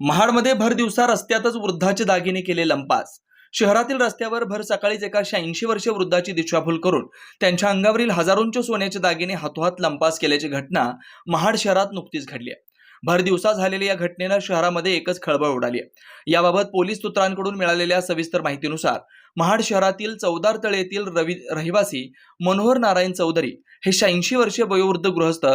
महाडमध्ये भर दिवसा रस्त्यातच वृद्धाचे दागिने केले लंपास. शहरातील रस्त्यावर भर सकाळीच एका शहाऐंशी वर्षीय वृद्धाची दिशाभूल करून त्यांच्या अंगावरील हजारोंचे सोन्याचे दागिने हातोहात लंपास केल्याची घटना महाड शहरात नुकतीच घडली आहे. भर दिवसा झालेल्या या घटनेनं शहरामध्ये एकच खळबळ उडाली आहे. याबाबत पोलीस सूत्रांकडून मिळालेल्या सविस्तर माहितीनुसार महाड शहरातील चौदार तळे येथील रवि रहिवासी मनोहर नारायण चौधरी हे शहाऐंशी वर्षीय वयोवृद्ध गृहस्थ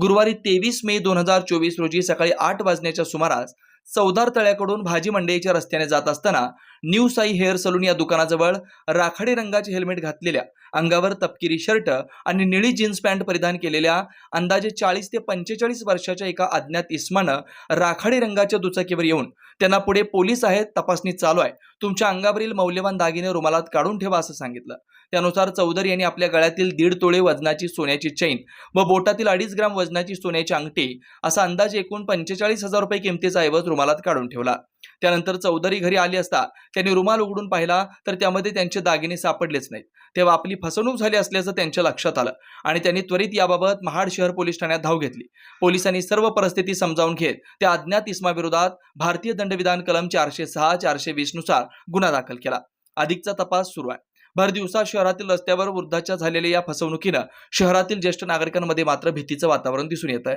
गुरुवारी तेवीस मे दोन हजार चोवीस रोजी सकाळी आठ वाजण्याच्या सुमारास चौदार तळ्याकडून भाजी मंडईच्या रस्त्याने जात असताना न्यू साई हेअर सलून या दुकानाजवळ राखाडी रंगाचे हेल्मेट घातलेल्या अंगावर तपकिरी शर्ट आणि निळी जीन्स पॅन्ट परिधान केलेल्या अंदाजे चाळीस ते पंचेचाळीस वर्षाच्या एका अज्ञात इस्मानं राखाडी रंगाच्या दुचाकीवर येऊन त्यांना पुढे पोलीस आहेत तपासणी चालू आहे. तुमच्या अंगावरील मौल्यवान दागिने रुमालात काढून ठेवा असं सांगितलं. त्यानुसार चौधरी यांनी आपल्या गळ्यातील दीड तोळे वजनाची सोन्याची चैन व बोटातील अडीच ग्राम वजनाची सोन्याची अंगठी असा अंदाजे एकूण पंचेचाळीस हजार रुपये किमतीचा ऐवज रुमालात काढून ठेवला. त्यानंतर चौधरी घरी आली असता त्यांनी रुमाल उघडून पाहिला तर त्यामध्ये त्यांचे दागिने सापडलेच नाहीत. तेव्हा आपली फसवणूक झाली असल्याचं त्यांच्या लक्षात आलं आणि त्यांनी त्वरित याबाबत महाड शहर पोलीस ठाण्यात धाव घेतली. पोलिसांनी सर्व परिस्थिती समजावून घेत त्या अज्ञात इस्माविरोधात भारतीय दंडविधान कलम चारशे सहा चारशे वीसनुसार गुन्हा दाखल केला. अधिकचा तपास सुरू आहे. भर दिवसा शहरातील रस्त्यावर वृद्धाच्या झालेल्या या फसवणुकीनं शहरातील ज्येष्ठ नागरिकांमध्ये मात्र भीतीचं वातावरण दिसून येत आहे.